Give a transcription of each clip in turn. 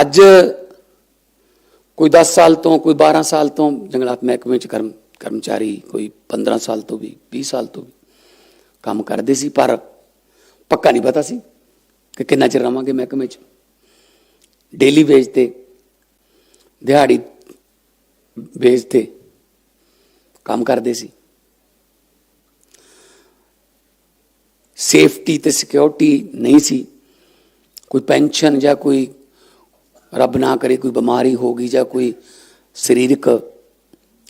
ਅੱਜ ਕੋਈ 10 ਸਾਲ ਤੋਂ, ਕੋਈ 12 ਸਾਲ ਤੋਂ ਜੰਗਲਾਤ ਮਹਿਕਮੇ ਚ ਕਰਮ, ਕਰਮਚਾਰੀ ਕੋਈ 15 ਸਾਲ ਤੋਂ ਵੀ 20 ਸਾਲ ਤੋਂ ਵੀ ਕੰਮ ਕਰਦੇ ਸੀ, ਪਰ ਪੱਕਾ ਨਹੀਂ ਪਤਾ ਸੀ ਕਿ ਕਿੰਨਾ ਚਿਰ ਰਵਾਂਗੇ ਮਹਿਕਮੇ ਚ। ਡੇਲੀ ਵੇਜ ਤੇ, ਦਿਹਾੜੀ ਵੇਜ ਤੇ ਕੰਮ ਕਰਦੇ ਸੀ। ਸੇਫਟੀ ਤੇ ਸਿਕਿਉਰਿਟੀ ਨਹੀਂ ਸੀ। ਕੋਈ ਪੈਨਸ਼ਨ ਜਾਂ ਕੋਈ ਰੱਬ ਨਾ ਕਰੇ ਕੋਈ ਬਿਮਾਰੀ ਹੋ ਗਈ ਜਾਂ ਕੋਈ ਸਰੀਰਕ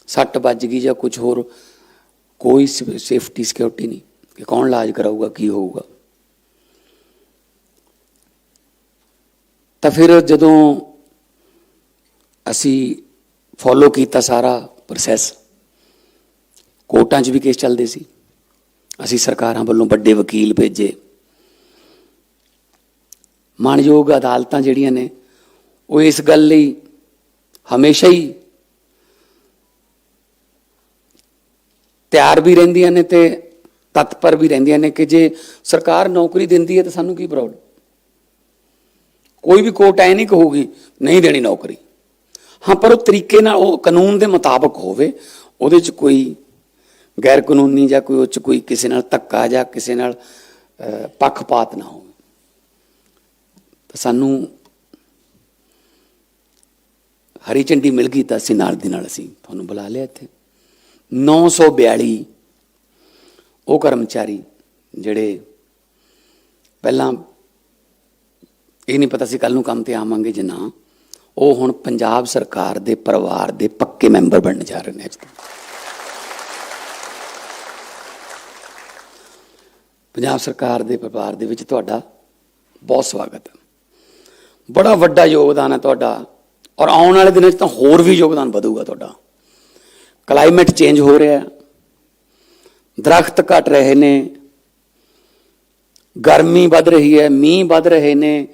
ਸੱਟ ਵੱਜ ਗਈ ਜਾਂ ਕੁਝ ਹੋਰ, ਕੋਈ ਸੇਫਟੀ ਸਿਕਿਉਰਿਟੀ ਨਹੀਂ ਕਿ ਕੌਣ ਇਲਾਜ ਕਰਾਊਗਾ, ਕੀ ਹੋਊਗਾ। ਤਾਂ ਫਿਰ ਜਦੋਂ ਅਸੀਂ ਫੋਲੋ ਕੀਤਾ ਸਾਰਾ ਪ੍ਰੋਸੈਸ ਕੋਰਟਾਂ 'ਚ ਵੀ ਕੇਸ ਚੱਲਦੇ ਸੀ। ਅਸੀਂ ਸਰਕਾਰਾਂ ਵੱਲੋਂ ਵੱਡੇ ਵਕੀਲ ਭੇਜੇ। ਮਾਨਯੋਗ ਅਦਾਲਤਾਂ ਜਿਹੜੀਆਂ ਨੇ ਉਹ ਇਸ ਗੱਲ ਲਈ ਹਮੇਸ਼ਾ ਹੀ ਤਿਆਰ ਵੀ ਰਹਿੰਦੀਆਂ ਨੇ ਤੇ ਤਤਪਰ ਵੀ ਰਹਿੰਦੀਆਂ ਨੇ ਕਿ ਜੇ ਸਰਕਾਰ ਨੌਕਰੀ ਦਿੰਦੀ ਹੈ ਤਾਂ ਸਾਨੂੰ ਕੀ ਪ੍ਰੋਬਲਮ ਕੋਈ ਵੀ ਕੋਰਟ ਐ ਨਹੀਂ ਕਹੂਗੀ, ਨਹੀਂ ਦੇਣੀ ਨੌਕਰੀ। ਹਾਂ, ਪਰ ਉਹ ਤਰੀਕੇ ਨਾਲ ਉਹ ਕਾਨੂੰਨ ਦੇ ਮੁਤਾਬਕ ਹੋਵੇ, ਉਹਦੇ 'ਚ ਕੋਈ ਗੈਰ ਕਾਨੂੰਨੀ ਜਾਂ ਕੋਈ ਉਹ 'ਚ ਕੋਈ ਕਿਸੇ ਨਾਲ ਧੱਕਾ ਜਾਂ ਕਿਸੇ ਨਾਲ ਪੱਖਪਾਤ ਨਾ ਹੋਵੇ। ਤਾਂ ਸਾਨੂੰ ਹਰੀ ਝੰਡੀ ਮਿਲ ਗਈ ਤਾਂ ਅਸੀਂ ਨਾਲ ਦੀ ਨਾਲ ਅਸੀਂ ਤੁਹਾਨੂੰ ਬੁਲਾ ਲਿਆ ਇੱਥੇ। 942 ਉਹ ਕਰਮਚਾਰੀ ਜਿਹੜੇ ਪਹਿਲਾਂ ਇਹ ਨਹੀਂ ਪਤਾ ਸੀ ਕੱਲ ਨੂੰ ਕੰਮ ਤੇ ਆਵਾਂਗੇ ਜਾਂ ਨਾ, ਉਹ ਹੁਣ ਪੰਜਾਬ ਸਰਕਾਰ ਦੇ ਪਰਿਵਾਰ ਦੇ ਪੱਕੇ ਮੈਂਬਰ ਬਣਨ ਜਾ ਰਹੇ ਨੇ ਅੱਜ ਤੋਂ। ਪੰਜਾਬ ਸਰਕਾਰ ਦੇ ਪਰਿਵਾਰ ਦੇ ਵਿੱਚ ਤੁਹਾਡਾ ਬਹੁਤ ਸਵਾਗਤ ਹੈ। ਬੜਾ ਵੱਡਾ ਯੋਗਦਾਨ ਹੈ ਤੁਹਾਡਾ। ਔਰ ਆਉਣ ਵਾਲੇ ਦਿਨਾਂ 'ਚ ਤਾਂ ਹੋਰ ਵੀ ਯੋਗਦਾਨ ਵਧੂਗਾ ਤੁਹਾਡਾ। ਕਲਾਈਮੇਟ ਚੇਂਜ ਹੋ ਰਿਹਾ ਹੈ। ਦਰਖਤ ਘਟ ਰਹੇ ਨੇ। ਗਰਮੀ ਵੱਧ ਰਹੀ ਹੈ, ਮੀਂਹ ਵੱਧ ਰਹੇ ਨੇ।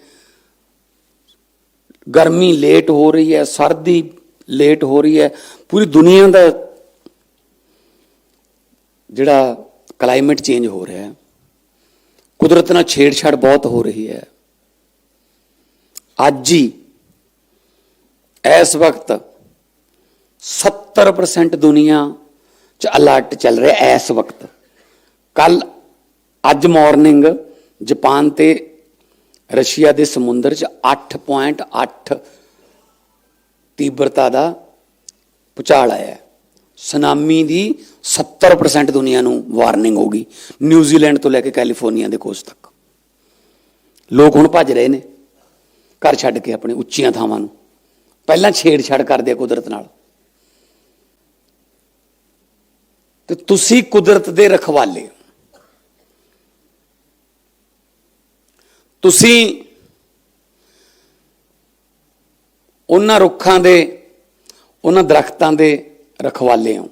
ਗਰਮੀ ਲੇਟ ਹੋ ਰਹੀ ਹੈ, ਸਰਦੀ ਲੇਟ ਹੋ ਰਹੀ ਹੈ। ਪੂਰੀ ਦੁਨੀਆ ਦਾ ਜਿਹੜਾ ਕਲਾਈਮੇਟ ਚੇਂਜ ਹੋ ਰਿਹਾ ਹੈ, ਕੁਦਰਤ ਨਾਲ ਛੇੜਛਾੜ ਬਹੁਤ ਹੋ ਰਹੀ ਹੈ। ਅੱਜ ਹੀ ਇਸ ਵਕਤ 70% ਦੁਨੀਆ ਚ ਅਲਰਟ ਚੱਲ ਰਿਹਾ ਇਸ ਵਕਤ। ਕੱਲ ਅੱਜ ਮਾਰਨਿੰਗ ਜਾਪਾਨ ਤੇ ਰਸ਼ੀਆ ਦੇ ਸਮੁੰਦਰ ਚ 8.8 ਤੀਬਰਤਾ ਦਾ ਪੁਚਾਲ ਆਇਆ। ਸੁਨਾਮੀ ਦੀ 70% ਦੁਨੀਆ ਨੂੰ ਵਾਰਨਿੰਗ ਹੋ ਗਈ ਨਿਊਜ਼ੀਲੈਂਡ ਤੋਂ ਲੈ ਕੇ ਕੈਲੀਫੋਰਨੀਆ ਦੇ ਕੋਸਟ ਤੱਕ। ਲੋਕ ਹੁਣ ਭੱਜ ਰਹੇ ਨੇ, ਘਰ ਛੱਡ ਕੇ ਆਪਣੇ ਉੱਚੀਆਂ ਥਾਵਾਂ ਨੂੰ। ਪਹਿਲਾਂ ਛੇੜਛਾੜ ਕਰਦੇ ਆ ਕੁਦਰਤ ਨਾਲ ਤੇ ਤੁਸੀਂ ਕੁਦਰਤ ਦੇ ਰਖਵਾਲੇ ਹੋ। ਤੁਸੀਂ ਉਹਨਾਂ ਰੁੱਖਾਂ ਦੇ, ਉਹਨਾਂ ਦਰਖਤਾਂ ਦੇ ਰਖਵਾਲੇ ਹੋ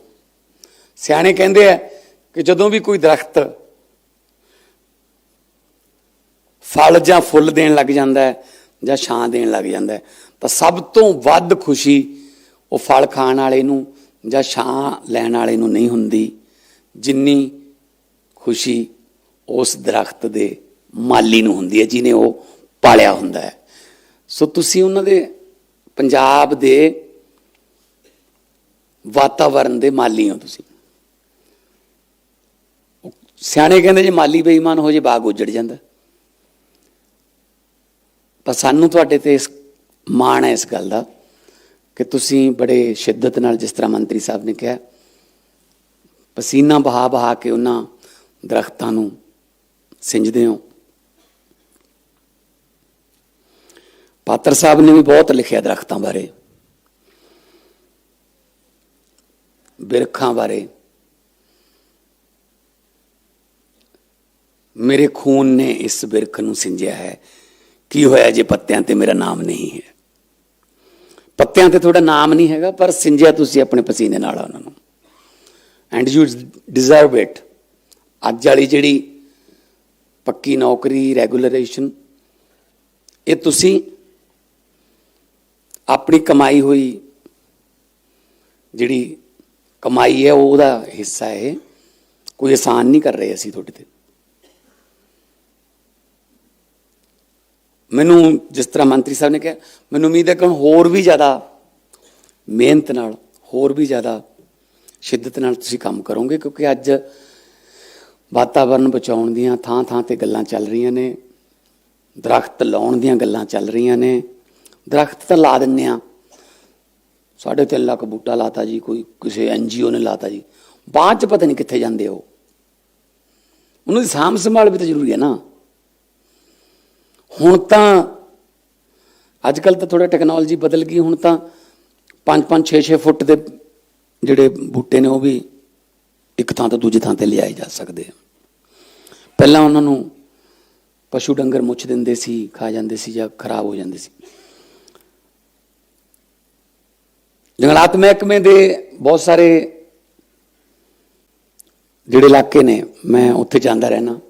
ਸਿਆਣੇ ਕਹਿੰਦੇ ਆ ਕਿ ਜਦੋਂ ਵੀ ਕੋਈ ਦਰਖਤ ਫਲ ਜਾਂ ਫੁੱਲ ਦੇਣ ਲੱਗ ਜਾਂਦਾ ਹੈ ਜਾਂ ਛਾਂ ਦੇਣ ਲੱਗ ਜਾਂਦਾ ਤਾਂ ਸਭ ਤੋਂ ਵੱਧ ਖੁਸ਼ੀ ਉਹ ਫਲ ਖਾਣ ਵਾਲੇ ਨੂੰ ਜਾਂ ਛਾਂ ਲੈਣ ਵਾਲੇ ਨੂੰ ਨਹੀਂ ਹੁੰਦੀ, ਜਿੰਨੀ ਖੁਸ਼ੀ ਉਸ ਦਰਖਤ ਦੇ ਮਾਲੀ ਨੂੰ ਹੁੰਦੀ ਹੈ, ਜਿਨੇ ਉਹ ਪਾਲਿਆ ਹੁੰਦਾ ਹੈ। ਸੋ ਤੁਸੀਂ ਉਹਨਾਂ ਦੇ ਪੰਜਾਬ ਦੇ ਵਾਤਾਵਰਣ ਦੇ ਮਾਲੀ ਹੋ ਤੁਸੀਂ। ਸਿਆਣੇ ਕਹਿੰਦੇ ਜੇ ਮਾਲੀ ਬੇਈਮਾਨ ਹੋ ਜੇ ਬਾਗ ਉਜੜ ਜਾਂਦਾ। ਪਰ ਸਾਨੂੰ ਤੁਹਾਡੇ ਤੇ ਇਸ ਮਾਣ ਹੈ ਇਸ ਗੱਲ ਦਾ ਕਿ ਤੁਸੀਂ ਬੜੇ ਸ਼ਿੱਦਤ ਨਾਲ ਜਿਸ ਤਰ੍ਹਾਂ ਮੰਤਰੀ ਸਾਹਿਬ ਨੇ ਕਿਹਾ, ਪਸੀਨਾ ਬਹਾ ਬਹਾ ਕੇ ਉਹਨਾਂ ਦਰਖਤਾਂ ਨੂੰ ਸਿੰਜਦੇ ਹੋ। ਪਾਤਰ ਸਾਹਿਬ ਨੇ ਵੀ ਬਹੁਤ ਲਿਖਿਆ ਦਰਖਤਾਂ ਬਾਰੇ, ਬਿਰਖਾਂ ਬਾਰੇ। ਮੇਰੇ ਖੂਨ ਨੇ ਇਸ ਬਿਰਖ ਨੂੰ ਸਿੰਜਿਆ ਹੈ। ਕੀ ਹੋਇਆ ਜੇ ਪੱਤਿਆਂ ਤੇ ਮੇਰਾ ਨਾਮ ਨਹੀਂ ਹੈ? ਪੱਤਿਆਂ ਤੇ ਤੁਹਾਡਾ ਨਾਮ ਨਹੀਂ ਹੈਗਾ, ਪਰ ਸਿੰਜਿਆ ਤੁਸੀਂ ਆਪਣੇ ਪਸੀਨੇ ਨਾਲ ਆ ਉਹਨਾਂ ਨੂੰ। ਐਂਡ ਯੂ ਡਿਜ਼ਰਵ ਇਟ ਅੱਜ ਵਾਲੀ ਜਿਹੜੀ ਪੱਕੀ ਨੌਕਰੀ ਰੈਗੂਲਰੇਸ਼ਨ ਇਹ ਤੁਸੀਂ ਆਪਣੀ ਕਮਾਈ ਹੋਈ ਜਿਹੜੀ ਕਮਾਈ ਹੈ ਉਹਦਾ ਹਿੱਸਾ ਹੈ। ਕੋਈ ਆਸਾਨ ਨਹੀਂ ਕਰ ਰਹੇ ਅਸੀਂ ਤੁਹਾਡੇ ਤੇ। ਮੈਨੂੰ ਜਿਸ ਤਰ੍ਹਾਂ ਮੰਤਰੀ ਸਾਹਿਬ ਨੇ ਕਿਹਾ, ਮੈਨੂੰ ਉਮੀਦ ਹੈ ਕਿ ਹੁਣ ਹੋਰ ਵੀ ਜ਼ਿਆਦਾ ਮਿਹਨਤ ਨਾਲ, ਹੋਰ ਵੀ ਜ਼ਿਆਦਾ ਸ਼ਿੱਦਤ ਨਾਲ ਤੁਸੀਂ ਕੰਮ ਕਰੋਗੇ, ਕਿਉਂਕਿ ਅੱਜ ਵਾਤਾਵਰਣ ਬਚਾਉਣ ਦੀਆਂ ਥਾਂ ਥਾਂ ਤੇ ਗੱਲਾਂ ਚੱਲ ਰਹੀਆਂ ਨੇ, ਦਰਖਤ ਲਾਉਣ ਦੀਆਂ ਗੱਲਾਂ ਚੱਲ ਰਹੀਆਂ ਨੇ, ਦਰਖਤ ਤਾਂ ਲਾ ਦਿੰਨੇ ਆ ਸਾਡੇ ਤਿੰਨ ਲੱਖ ਬੂਟਾ ਲਾਤਾ ਜੀ, ਕੋਈ ਕਿਸੇ ਐਨਜੀਓ ਨੇ ਲਾਤਾ ਜੀ। ਬਾਅਦ ਚ ਪਤਾ ਨਹੀਂ ਕਿੱਥੇ ਜਾਂਦੇ ਉਹ। ਉਹਨਾਂ ਦੀ ਸਾਂਭ ਸੰਭਾਲ ਵੀ ਤਾਂ ਜ਼ਰੂਰੀ ਹੈ ਨਾ। ਹੁਣ ਤਾਂ ਅੱਜ ਕੱਲ ਤਾਂ ਥੋੜਾ ਟੈਕਨੋਲੋਜੀ ਬਦਲ ਗਈ, ਹੁਣ ਤਾਂ 5 5 6 6 ਫੁੱਟ ਦੇ ਜਿਹੜੇ ਬੂਟੇ ਨੇ ਉਹ ਵੀ ਇੱਕ ਥਾਂ ਤੋਂ ਦੂਜੀ ਥਾਂ ਤੇ ਲਿਆਏ ਜਾ ਸਕਦੇ ਆ। ਪਹਿਲਾਂ ਉਹਨਾਂ ਨੂੰ ਪਸ਼ੂ ਡੰਗਰ ਮੁੱਛ ਦਿੰਦੇ ਸੀ, ਖਾ ਜਾਂਦੇ ਸੀ ਜਾਂ ਖਰਾਬ ਹੋ ਜਾਂਦੇ ਸੀ। ਜੰਗਲਾਤ ਮਹਿਕਮੇ ਦੇ ਬਹੁਤ ਸਾਰੇ ਜਿਹੜੇ ਇਲਾਕੇ ਨੇ, ਮੈਂ ਉੱਥੇ ਜਾਂਦਾ ਰਹਿਣਾ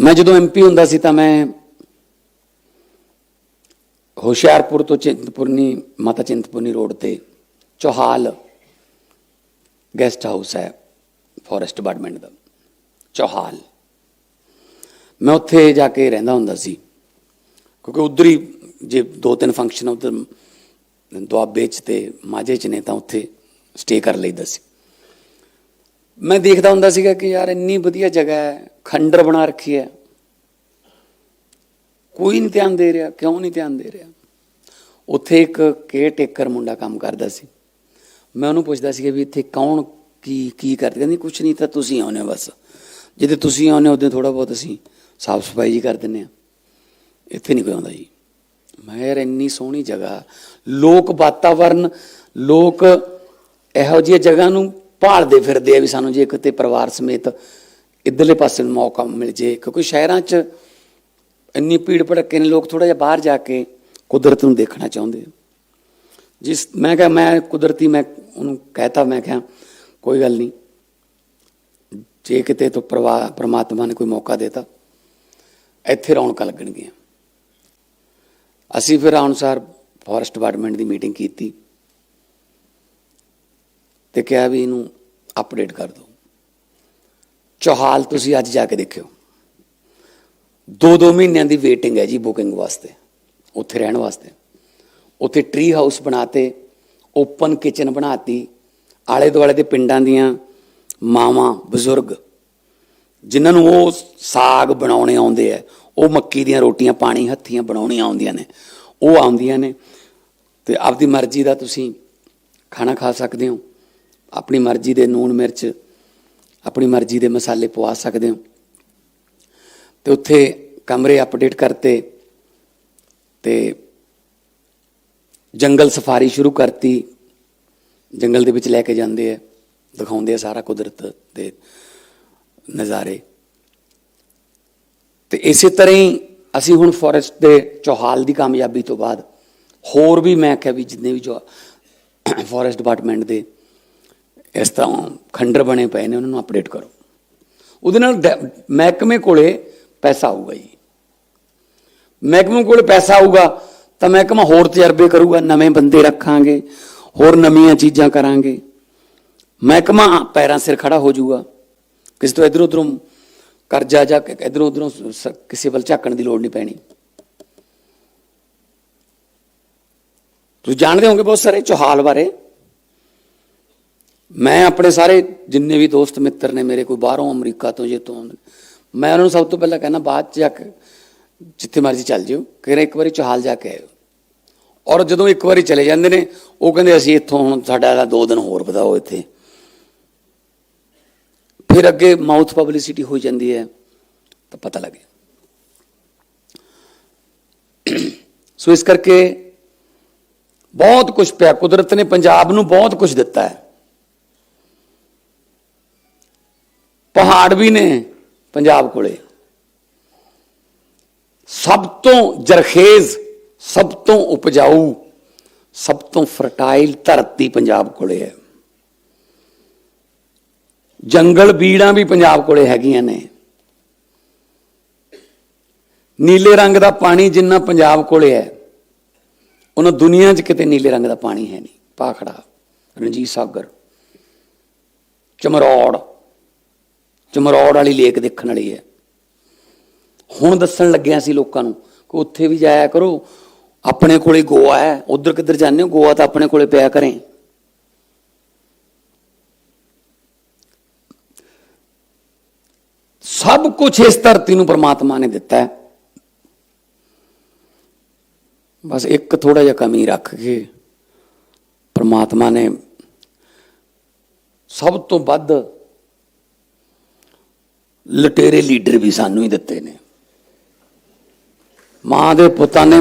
ਮੈਂ ਜਦੋਂ ਐਮਪੀ ਹੁੰਦਾ ਸੀ ਤਾਂ ਮੈਂ ਹੁਸ਼ਿਆਰਪੁਰ ਤੋਂ ਚਿੰਤਪੁਰਨੀ, ਮਾਤਾ ਚਿੰਤਪੁਰਨੀ ਰੋਡ ਤੇ ਚੋਹਾਲ ਗੈਸਟ ਹਾਊਸ ਹੈ ਫੋਰੈਸਟ ਡਿਪਾਰਟਮੈਂਟ ਦਾ, ਚੋਹਾਲ। ਮੈਂ ਉੱਥੇ ਜਾ ਕੇ ਰਹਿੰਦਾ ਹੁੰਦਾ ਸੀ, ਕਿਉਂਕਿ ਉਧਰ ਹੀ ਜੇ ਦੋ ਤਿੰਨ ਫੰਕਸ਼ਨ ਉਧਰ ਦੁਆਬੇ ਚ ਤੇ ਮਾਝੇ ਚ ਨੇ ਤਾਂ ਉੱਥੇ ਸਟੇ ਕਰ ਲਈਦਾ ਸੀ। ਮੈਂ ਦੇਖਦਾ ਹੁੰਦਾ ਸੀਗਾ ਕਿ ਯਾਰ ਇੰਨੀ ਵਧੀਆ ਜਗ੍ਹਾ ਹੈ, ਖੰਡਰ ਬਣਾ ਰੱਖੀ ਹੈ। ਕੋਈ ਨਹੀਂ ਧਿਆਨ ਦੇ ਰਿਹਾ, ਕਿਉਂ ਨਹੀਂ ਧਿਆਨ ਦੇ ਰਿਹਾ? ਉੱਥੇ ਇੱਕ ਕੇਅਰ ਟੇਕਰ ਮੁੰਡਾ ਕੰਮ ਕਰਦਾ ਸੀ। ਮੈਂ ਉਹਨੂੰ ਪੁੱਛਦਾ ਸੀ ਕਿ ਵੀ ਇੱਥੇ ਕੌਣ ਕੀ ਕੀ ਕਰਦੇ? ਕਹਿੰਦੀ, ਕੁਛ ਨਹੀਂ ਤਾਂ ਤੁਸੀਂ ਆਉਨੇ ਹੋ ਬਸ। ਜਿੱਦੇ ਤੁਸੀਂ ਆਉਨੇ ਉਹਦੇ ਥੋੜਾ ਬਹੁਤ ਅਸੀਂ ਸਾਫ਼ ਸਫ਼ਾਈ ਜੀ ਕਰ ਦਿੰਨੇ ਆ। ਇੱਥੇ ਨਹੀਂ ਕੋਈ ਆਉਂਦਾ ਜੀ। ਮੈਂ ਯਾਰ ਇੰਨੀ ਸੋਹਣੀ ਜਗ੍ਹਾ, ਲੋਕ ਵਾਤਾਵਰਨ, ਲੋਕ ਇਹੋ ਜਿਹੀ ਜਗ੍ਹਾ ਨੂੰ ਭਾਲਦੇ ਫਿਰਦੇ ਆ ਵੀ ਸਾਨੂੰ ਜੇ ਕਿਤੇ ਪਰਿਵਾਰ ਸਮੇਤ ਇਧਰਲੇ ਪਾਸੇ ਨੂੰ ਮੌਕਾ ਮਿਲ ਜੇ। ਕਿਉਂਕਿ ਸ਼ਹਿਰਾਂ 'ਚ ਇੰਨੀ ਭੀੜ ਭੜੱਕੇ ਨੇ, ਲੋਕ ਥੋੜਾ ਜਿਹਾ ਬਾਹਰ ਜਾ ਕੇ ਕੁਦਰਤ ਨੂੰ ਦੇਖਣਾ ਚਾਹੁੰਦੇ ਜਿਸ ਮੈਂ ਕਿਹਾ, ਮੈਂ ਕੁਦਰਤੀ ਮੈਂ ਉਹਨੂੰ ਕਹਿਤਾ, ਮੈਂ ਕਿਹਾ, ਕੋਈ ਗੱਲ ਨਹੀਂ। ਜੇ ਕਿਤੇ ਤੋਂ ਪ੍ਰਵਾ, ਪ੍ਰਮਾਤਮਾ ਨੇ ਕੋਈ ਮੌਕਾ ਦੇਤਾ, ਇੱਥੇ ਰੌਣਕਾਂ ਲੱਗਣਗੀਆਂ। ਅਸੀਂ ਫਿਰ ਅਨੁਸਾਰ ਫੋਰੈਸਟ ਡਿਪਾਰਟਮੈਂਟ ਦੀ ਮੀਟਿੰਗ ਕੀਤੀ। ਤੇ ਕਿਹਾ ਵੀ ਇਹਨੂੰ ਅਪਡੇਟ ਕਰ ਦਿਓ। ਚੌਹਾਲ ਤੁਸੀਂ ਅੱਜ ਜਾ ਕੇ ਦੇਖਿਓ। ਦੋ ਦੋ ਮਹੀਨਿਆਂ ਦੀ ਵੇਟਿੰਗ ਹੈ ਜੀ ਬੁਕਿੰਗ ਵਾਸਤੇ, ਉੱਥੇ ਰਹਿਣ ਵਾਸਤੇ। ਉੱਥੇ ਟ੍ਰੀ ਹਾਊਸ ਬਣਾਤੇ ਓਪਨ ਕਿਚਨ ਬਣਾਤੀ ਆਲੇ ਦੁਆਲੇ ਦੇ ਪਿੰਡਾਂ ਦੀਆਂ ਮਾਵਾਂ, ਬਜ਼ੁਰਗ, ਜਿਨ੍ਹਾਂ ਨੂੰ ਉਹ ਸਾਗ ਬਣਾਉਣੇ ਆਉਂਦੇ ਆ, ਉਹ ਮੱਕੀ ਦੀਆਂ ਰੋਟੀਆਂ, ਪਾਣੀ ਹੱਥੀਆਂ ਬਣਾਉਣੀਆਂ ਆਉਂਦੀਆਂ ਨੇ, ਉਹ ਆਉਂਦੀਆਂ ਨੇ। ਤੇ ਆਪਦੀ ਮਰਜ਼ੀ ਦਾ ਤੁਸੀਂ ਖਾਣਾ ਖਾ ਸਕਦੇ ਹੋ। ਆਪਣੀ ਮਰਜ਼ੀ ਦੇ ਨੂਣ ਮਿਰਚ, ਆਪਣੀ ਮਰਜ਼ੀ ਦੇ ਮਸਾਲੇ ਪਵਾ ਸਕਦੇ ਹੋ। ਤੇ ਉੱਥੇ ਕਮਰੇ ਅਪਡੇਟ ਕਰਤੇ ਤੇ ਜੰਗਲ ਸਫਾਰੀ ਸ਼ੁਰੂ ਕਰਤੀ। ਜੰਗਲ ਦੇ ਵਿੱਚ ਲੈ ਕੇ ਜਾਂਦੇ ਆ, ਦਿਖਾਉਂਦੇ ਆ ਸਾਰਾ ਕੁਦਰਤ ਦੇ ਨਜ਼ਾਰੇ। ਤੇ ਇਸੇ ਤਰ੍ਹਾਂ ਹੀ ਅਸੀਂ ਹੁਣ ਫੋਰੈਸਟ ਦੇ ਚੌਹਾਲ ਦੀ ਕਾਮਯਾਬੀ ਤੋਂ ਬਾਅਦ ਹੋਰ ਵੀ ਮੈਂ ਕਿਹਾ ਵੀ ਜਿੰਨੇ ਵੀ ਜੋ ਫੋਰੈਸਟ ਡਿਪਾਰਟਮੈਂਟ ਦੇ ਇਸ ਤਰ੍ਹਾਂ ਖੰਡਰ ਬਣੇ ਪਏ ਨੇ, ਉਹਨਾਂ ਨੂੰ ਅਪਡੇਟ ਕਰੋ। ਉਹਦੇ ਨਾਲ ਡ- ਮਹਿਕਮੇ ਕੋਲੇ ਪੈਸਾ ਆਊਗਾ ਜੀ। ਮਹਿਕਮੇ ਕੋਲੇ ਪੈਸਾ ਆਊਗਾ ਤਾਂ ਮਹਿਕਮਾ ਹੋਰ ਤਜਰਬੇ ਕਰੂਗਾ, ਨਵੇਂ ਬੰਦੇ ਰੱਖਾਂਗੇ, ਹੋਰ ਨਵੀਆਂ ਚੀਜ਼ਾਂ ਕਰਾਂਗੇ। ਮਹਿਕਮਾ ਪੈਰਾਂ ਸਿਰ ਖੜਾ ਹੋ ਜਾਊਗਾ। ਕਿਸੇ ਤੋਂ ਇਧਰ ਉਧਰੋਂ ਕਰਜ਼ਾ ਜਾਂ ਇਧਰੋਂ ਉਧਰੋਂ ਕਿਸੇ ਵੱਲ ਝਾਕਣ ਦੀ ਲੋੜ ਨਹੀਂ ਪੈਣੀ। ਤੁਸੀਂ ਜਾਣਦੇ ਹੋਗੇ ਬਹੁਤ ਸਾਰੇ ਚੌਹਾਲ ਬਾਰੇ। ਮੈਂ ਆਪਣੇ ਸਾਰੇ ਜਿੰਨੇ ਵੀ ਦੋਸਤ ਮਿੱਤਰ ਨੇ ਮੇਰੇ ਕੋਈ ਬਾਹਰੋਂ ਅਮਰੀਕਾ ਤੋਂ ਜੇ ਤੋਂ ਮੈਂ ਉਹਨਾਂ ਨੂੰ ਸਭ ਤੋਂ ਪਹਿਲਾਂ ਕਹਿੰਦਾ ਬਾਅਦ ਚ ਜਾ ਕੇ ਜਿੱਥੇ ਮਰਜ਼ੀ ਚੱਲ ਜਿਓ ਕਿਹੜਾ ਇੱਕ ਵਾਰੀ ਚਹਾਲ ਜਾ ਕੇ ਆਇਓ। ਔਰ ਜਦੋਂ ਇੱਕ ਵਾਰੀ ਚਲੇ ਜਾਂਦੇ ਨੇ, ਉਹ ਕਹਿੰਦੇ ਅਸੀਂ ਇੱਥੋਂ ਹੁਣ ਸਾਡਾ ਇਹਦਾ ਦੋ ਦਿਨ ਹੋਰ ਵਧਾਓ ਇੱਥੇ। ਫਿਰ ਅੱਗੇ ਮਾਊਥ ਪਬਲਿਸਿਟੀ ਹੋ ਜਾਂਦੀ ਹੈ, ਤਾਂ ਪਤਾ ਲੱਗੇ ਸੋ ਇਸ ਕਰਕੇ ਬਹੁਤ ਕੁਝ ਪਿਆ, ਕੁਦਰਤ ਨੇ ਪੰਜਾਬ ਨੂੰ ਬਹੁਤ ਕੁਝ ਦਿੱਤਾ ਹੈ। ਪਹਾੜ ਵੀ ਨੇ ਪੰਜਾਬ ਕੋਲੇ। ਸਭ ਤੋਂ ਜਰਖੇਜ਼, ਸਭ ਤੋਂ ਉਪਜਾਊ, ਸਭ ਤੋਂ ਫਰਟਾਈਲ ਧਰਤੀ ਪੰਜਾਬ ਕੋਲੇ ਹੈ। ਜੰਗਲ ਬੀੜਾਂ ਵੀ ਪੰਜਾਬ ਕੋਲੇ ਹੈਗੀਆਂ ਨੇ। ਨੀਲੇ ਰੰਗ ਦਾ ਪਾਣੀ ਜਿੰਨਾ ਪੰਜਾਬ ਕੋਲੇ ਹੈ, ਉਹਨਾਂ ਦੁਨੀਆ 'ਚ ਕਿਤੇ ਨੀਲੇ ਰੰਗ ਦਾ ਪਾਣੀ ਹੈ ਨਹੀਂ। ਪਾਖੜਾ, ਰਣਜੀਤ ਸਾਗਰ, ਚਮਰੌੜ ਚਮਰੌੜ ਵਾਲੀ ਲੇਕ ਦੇਖਣ ਵਾਲੀ ਹੈ। ਹੁਣ ਦੱਸਣ ਲੱਗਿਆ ਸੀ ਲੋਕਾਂ ਨੂੰ ਕਿ ਉੱਥੇ ਵੀ ਜਾਇਆ ਕਰੋ। ਆਪਣੇ ਕੋਲੇ ਗੋਆ ਹੈ। ਉਧਰ ਕਿੱਧਰ ਜਾਂਦੇ ਹੋ? ਗੋਆ ਤਾਂ ਆਪਣੇ ਕੋਲੇ ਪਿਆ ਕਰੇ। ਸਭ ਕੁਝ ਇਸ ਧਰਤੀ ਨੂੰ ਪ੍ਰਮਾਤਮਾ ਨੇ ਦਿੱਤਾ ਹੈ। ਬਸ ਇੱਕ ਥੋੜਾ ਜਿਹਾ ਕਮੀ ਰੱਖ ਕੇ ਪ੍ਰਮਾਤਮਾ ਨੇ ਸਭ ਤੋਂ ਵੱਧ ਲਟੇਰੇ ਲੀਡਰ ਵੀ ਸਾਨੂੰ ਹੀ ਦਿੱਤੇ ਨੇ। ਮਾਂ ਦੇ ਪੁੱਤਾਂ ਨੇ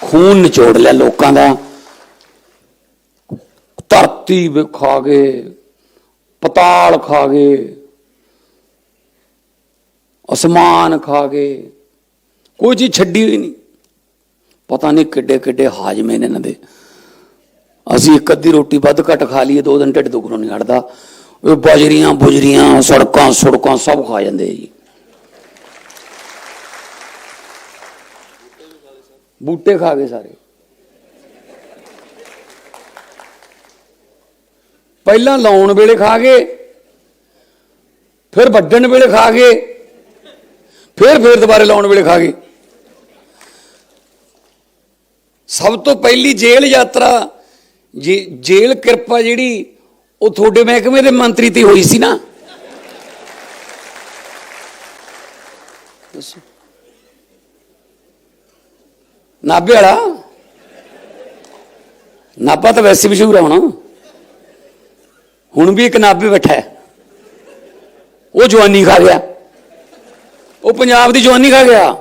ਖੂਨ ਨਿਚੋੜ ਲਿਆ ਲੋਕਾਂ ਦਾ। ਧਰਤੀ ਵੀ ਖਾ ਗਏ, ਪਤਾਲ ਖਾ ਗਏ, ਅਸਮਾਨ ਖਾ ਗਏ। ਕੋਈ ਚੀਜ਼ ਛੱਡੀ ਹੋਈ ਨਹੀਂ। ਪਤਾ ਨਹੀਂ ਕਿੱਡੇ ਕਿੱਡੇ ਹਾਜਮੇ ਨੇ ਇਹਨਾਂ ਦੇ। ਅਸੀਂ ਇੱਕ ਅੱਧੀ ਰੋਟੀ ਵੱਧ ਘੱਟ ਖਾ ਲਈਏ, ਦੋ ਦਿਨ ਢਿੱਡ ਦੁਖਣੋਂ ਨਹੀਂ ਹਟਦਾ। ਬਜਰੀਆਂ, ਬੁਜਰੀਆਂ, ਸੜਕਾਂ, ਸੁੜਕਾਂ ਸਭ ਖਾ ਜਾਂਦੇ ਜੀ। ਬੂਟੇ ਖਾ ਗਏ ਸਾਰੇ। ਪਹਿਲਾਂ ਲਾਉਣ ਵੇਲੇ ਖਾ ਗਏ, ਫਿਰ ਵੱਢਣ ਵੇਲੇ ਖਾ ਗਏ, ਫਿਰ ਫਿਰ ਦੁਬਾਰੇ ਲਾਉਣ ਵੇਲੇ ਖਾ ਗਏ। ਸਭ ਤੋਂ ਪਹਿਲੀ ਜੇਲ੍ਹ ਯਾਤਰਾ, ਜੇ ਜੇਲ੍ਹ ਕਿਰਪਾ ਜਿਹੜੀ ਉਹ ਤੁਹਾਡੇ ਮਹਿਕਮੇ ਦੇ ਮੰਤਰੀ ਤੇ ਹੋਈ ਸੀ ਨਾ। ਦੱਸੋ। ਨਾਭੇ ਵਾਲਾ? ਨਾਭਾ ਤਾਂ ਵੈਸੇ ਮਸ਼ਹੂਰ ਹੋਣਾ ਹੁਣ। ਹੁਣ ਵੀ ਇੱਕ ਨਾਭੇ ਬੈਠਾ ਹੈ। ਉਹ ਜਵਾਨੀ ਖਾ ਗਿਆ ਉਹ ਪੰਜਾਬ ਦੀ ਜਵਾਨੀ ਖਾ ਗਿਆ।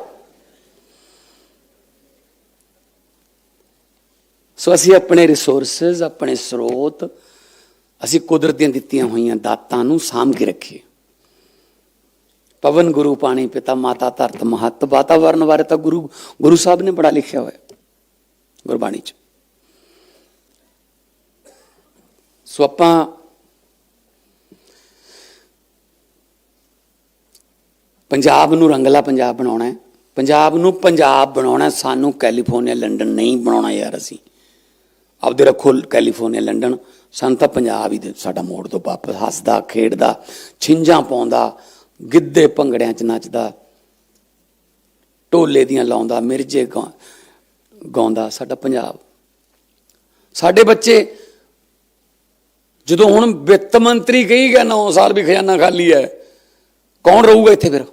ਸੋ ਅਸੀਂ ਆਪਣੇ ਰਿਸੋਰਸਸ ਆਪਣੇ ਸਰੋਤ ਅਸੀਂ ਕੁਦਰਤ ਦੀਆਂ ਦਿੱਤੀਆਂ ਹੋਈਆਂ ਦਾਤਾਂ ਨੂੰ ਸਾਂਭ ਕੇ ਰੱਖੀਏ। ਪਵਨ ਗੁਰੂ ਪਾਣੀ ਪਿਤਾ ਮਾਤਾ ਧਰਤ ਮਹੱਤ ਵਾਤਾਵਰਨ ਬਾਰੇ ਤਾਂ ਗੁਰੂ ਗੁਰੂ ਸਾਹਿਬ ਨੇ ਬੜਾ ਲਿਖਿਆ ਹੋਇਆ ਗੁਰਬਾਣੀ ਚ। ਸੋ ਆਪਾਂ ਪੰਜਾਬ ਨੂੰ ਰੰਗਲਾ ਪੰਜਾਬ ਬਣਾਉਣਾ ਹੈ। ਪੰਜਾਬ ਨੂੰ ਪੰਜਾਬ ਬਣਾਉਣਾ ਸਾਨੂੰ ਕੈਲੀਫੋਰਨੀਆ, ਲੰਡਨ ਨਹੀਂ ਬਣਾਉਣਾ ਯਾਰ ਅਸੀਂ। ਆਪਦੇ ਰੱਖੋ ਕੈਲੀਫੋਰਨੀਆ, ਲੰਡਨ। ਸਾਨੂੰ ਤਾਂ ਪੰਜਾਬ ਹੀ ਦੇ ਸਾਡਾ ਮੋੜ ਤੋਂ ਵਾਪਸ ਹੱਸਦਾ, ਖੇਡਦਾ, ਛਿੰਝਾਂ ਪਾਉਂਦਾ, ਗਿੱਧੇ ਭੰਗੜਿਆਂ 'ਚ ਨੱਚਦਾ, ਢੋਲੇ ਦੀਆਂ ਲਾਉਂਦਾ, ਮਿਰਜੇ ਗਾਉ- ਗਾਉਂਦਾ ਸਾਡਾ ਪੰਜਾਬ। ਸਾਡੇ ਬੱਚੇ ਜਦੋਂ ਹੁਣ ਵਿੱਤ ਮੰਤਰੀ ਕਹੀ ਗਿਆ 9 ਸਾਲ ਵੀ ਖਜ਼ਾਨਾ ਖਾਲੀ ਹੈ, ਕੌਣ ਰਹੂਗਾ ਇੱਥੇ ਫਿਰ?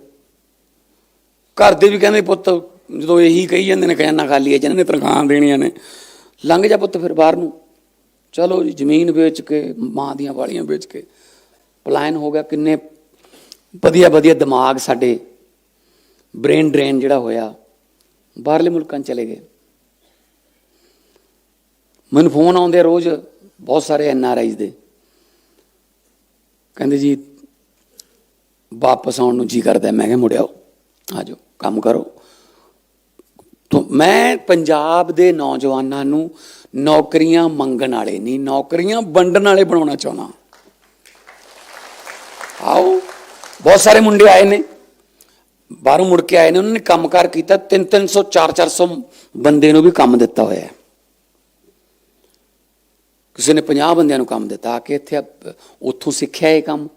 ਘਰ ਦੇ ਵੀ ਕਹਿੰਦੇ, ਪੁੱਤ, ਜਦੋਂ ਇਹੀ ਕਹੀ ਜਾਂਦੇ ਨੇ, ਖਜ਼ਾਨਾ ਖਾਲੀ ਹੈ, ਜਿਹਨਾਂ ਨੇ ਤਨਖਾਹਾਂ ਦੇਣੀਆਂ ਨੇ, ਲੰਘ ਜਾ ਪੁੱਤ ਫਿਰ ਬਾਹਰ ਨੂੰ। ਚਲੋ ਜੀ, ਜ਼ਮੀਨ ਵੇਚ ਕੇ, ਮਾਂ ਦੀਆਂ ਵਾਲੀਆਂ ਵੇਚ ਕੇ। ਪਲਾਇਨ ਹੋ ਗਿਆ, ਕਿੰਨੇ ਵਧੀਆ ਵਧੀਆ ਦਿਮਾਗ ਸਾਡੇ ਬ੍ਰੇਨ ਡਰੇਨ ਜਿਹੜਾ ਹੋਇਆ, ਬਾਹਰਲੇ ਮੁਲਕਾਂ 'ਚ ਚਲੇ ਗਏ। ਮੈਨੂੰ ਫੋਨ ਆਉਂਦੇ ਰੋਜ਼ ਬਹੁਤ ਸਾਰੇ ਐਨ ਆਰ ਆਈਜ਼ ਦੇ। ਕਹਿੰਦੇ ਜੀ, ਵਾਪਸ ਆਉਣ ਨੂੰ ਜੀ ਕਰਦਾ ਮੈਂ ਕਿਹਾ ਮੁੜਿਆਓ ਆ ਜਾਓ, ਕੰਮ ਕਰੋ। ਤੋ, ਮੈਂ ਪੰਜਾਬ ਦੇ ਨੌਜਵਾਨਾਂ ਨੂੰ ਨੌਕਰੀਆਂ ਮੰਗਣ ਵਾਲੇ ਨਹੀਂ, ਨੌਕਰੀਆਂ ਵੰਡਣ ਵਾਲੇ ਬਣਾਉਣਾ ਚਾਹੁੰਦਾ। ਆਓ, ਬਹੁਤ ਸਾਰੇ ਮੁੰਡੇ ਆਏ ਨੇ। ਬਾਹਰੋਂ ਮੁੜ ਕੇ ਆਏ ਨੇ, ਉਹਨਾਂ ਨੇ ਕੰਮਕਾਰ ਕੀਤਾ 3 300 4 400 ਬੰਦੇ ਨੂੰ ਵੀ ਕੰਮ ਦਿੱਤਾ ਹੋਇਆ ਹੈ। ਕਿਸੇ ਨੇ 50 ਬੰਦਿਆਂ ਨੂੰ ਕੰਮ ਦਿੱਤਾ, ਆ ਕੇ ਇੱਥੇ ਉੱਥੋਂ ਸਿੱਖਿਆ ਇਹ ਕੰਮ।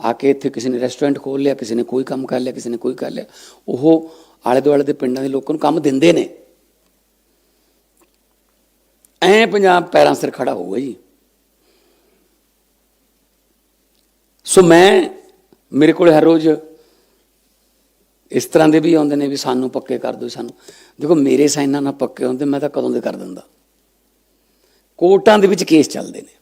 ਆ ਕੇ ਇੱਥੇ ਕਿਸੇ ਨੇ ਰੈਸਟੋਰੈਂਟ ਖੋਲ ਲਿਆ, ਕਿਸੇ ਨੇ ਕੋਈ ਕੰਮ ਕਰ ਲਿਆ, ਕਿਸੇ ਨੇ ਕੋਈ ਕਰ ਲਿਆ। ਉਹ ਆਲੇ ਦੁਆਲੇ ਦੇ ਪਿੰਡਾਂ ਦੇ ਲੋਕਾਂ ਨੂੰ ਕੰਮ ਦਿੰਦੇ ਨੇ। ਐ ਪੰਜਾਬ ਪੈਰਾਂ ਸਿਰ ਖੜਾ ਹੋਊਗਾ ਜੀ। ਸੋ ਮੈਂ, ਮੇਰੇ ਕੋਲ ਹਰ ਰੋਜ਼ ਇਸ ਤਰ੍ਹਾਂ ਦੇ ਵੀ ਆਉਂਦੇ ਨੇ ਵੀ ਸਾਨੂੰ ਪੱਕੇ ਕਰ ਦਿਓ ਸਾਨੂੰ। ਦੇਖੋ, ਮੇਰੇ ਸਾਈਨਾਂ ਨਾਲ ਪੱਕੇ ਹੁੰਦੇ ਮੈਂ ਤਾਂ ਕਦੋਂ ਦੇ ਕਰ ਦਿੰਦਾ। ਕੋਰਟਾਂ ਦੇ ਵਿੱਚ ਕੇਸ ਚੱਲਦੇ ਨੇ।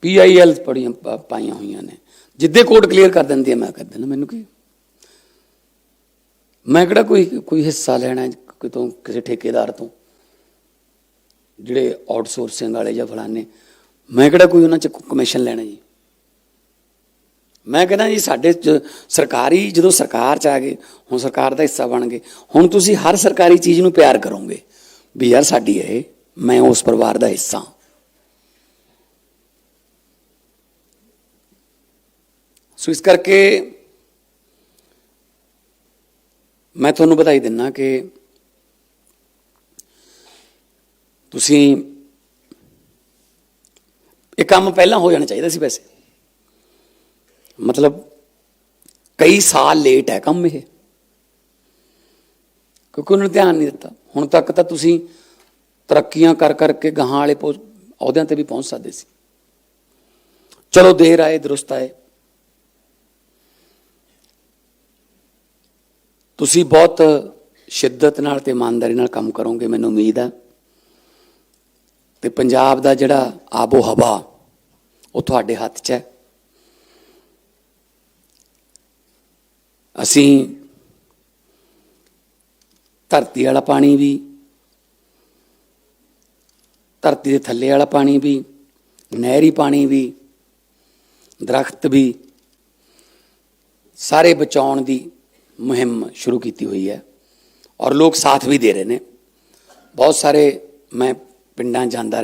ਪੀਆਈਐਲ ਪੜੀਆਂ ਪਾ- ਪਾਈਆਂ ਹੋਈਆਂ ਨੇ। ਜਿੱਦੇ ਕੋਰਟ ਕਲੀਅਰ ਕਰ ਦਿੰਦੀ ਹੈ ਮੈਂ ਕਰ ਦਿੰਦਾ। ਮੈਨੂੰ ਕੀ? ਮੈਂ ਕਿਹੜਾ ਕੋਈ ਕੋਈ ਹਿੱਸਾ ਲੈਣਾ ਕਿਤੋਂ ਕਿਸੇ ਠੇਕੇਦਾਰ ਤੋਂ? ਜਿਹੜੇ ਆਊਟਸੋਰਸਿੰਗ ਵਾਲੇ ਜਾਂ ਫਲਾਣੇ ਮੈਂ ਕਿਹੜਾ ਕੋਈ ਉਹਨਾਂ ਚ ਕਮਿਸ਼ਨ ਲੈਣਾ ਜੀ ਮੈਂ ਕਹਿੰਦਾ ਜੀ ਸਾਡੇ ਸਰਕਾਰੀ ਜਦੋਂ ਸਰਕਾਰ ਚ ਆ ਗਏ ਹੁਣ ਸਰਕਾਰ ਦਾ ਹਿੱਸਾ ਬਣ ਗਏ ਹੁਣ ਤੁਸੀਂ ਹਰ ਸਰਕਾਰੀ ਚੀਜ਼ ਨੂੰ ਪਿਆਰ ਕਰੋਗੇ ਵੀ ਯਾਰ ਸਾਡੀ ਹੈ ਇਹ, ਮੈਂ ਉਸ ਪਰਿਵਾਰ ਦਾ ਹਿੱਸਾ ਹਾਂ। ਸੋ ਇਸ ਕਰਕੇ ਮੈਂ ਤੁਹਾਨੂੰ ਬਧਾਈ ਦਿੰਨਾ ਕਿ ਤੁਸੀਂ ਇਹ ਕੰਮ ਪਹਿਲਾਂ ਹੋ ਜਾਣਾ ਚਾਹੀਦਾ ਸੀ ਵੈਸੇ। ਮਤਲਬ ਕਈ ਸਾਲ ਲੇਟ ਹੈ ਕੰਮ ਇਹ। ਕਿਉਂਕਿ ਉਹਨਾਂ ਨੇ ਧਿਆਨ ਨਹੀਂ ਦਿੱਤਾ। ਹੁਣ ਤੱਕ ਤਾਂ ਤੁਸੀਂ ਤਰੱਕੀਆਂ ਕਰ ਕਰਕੇ ਗਾਹਾਂ ਵਾਲੇ ਪੋ- ਅਹੁਦਿਆਂ ਤੇ ਵੀ ਪਹੁੰਚ ਸਕਦੇ ਸੀ। ਚਲੋ ਦੇਰ ਆਏ, ਦਰੁਸਤ ਆਏ। ਤੁਸੀਂ ਬਹੁਤ ਸ਼ਿੱਦਤ ਨਾਲ ਤੇ ਇਮਾਨਦਾਰੀ ਨਾਲ ਕੰਮ ਕਰੋਗੇ, ਮੈਨੂੰ ਉਮੀਦ ਹੈ। ਤੇ ਪੰਜਾਬ ਦਾ ਜਿਹੜਾ ਆਬੋ ਹਵਾ, ਉਹ ਤੁਹਾਡੇ ਹੱਥ 'ਚ ਹੈ। ਅਸੀਂ ਧਰਤੀ ਵਾਲਾ ਪਾਣੀ ਵੀ, ਧਰਤੀ ਦੇ ਥੱਲੇ ਵਾਲਾ ਪਾਣੀ ਵੀ, ਨਹਿਰੀ ਪਾਣੀ ਵੀ, ਦਰਖਤ ਵੀ, ਸਾਰੇ ਬਚਾਉਣ ਦੀ ਮੁਹਿੰਮ ਸ਼ੁਰੂ ਕੀਤੀ ਹੋਈ ਹੈ। ਔਰ ਲੋਕ ਸਾਥ ਵੀ ਦੇ ਰਹੇ ਨੇ। ਬਹੁਤ ਸਾਰੇ ਮੈਂ ਪਿੰਡਾਂ 'ਚ ਜਾਂਦਾ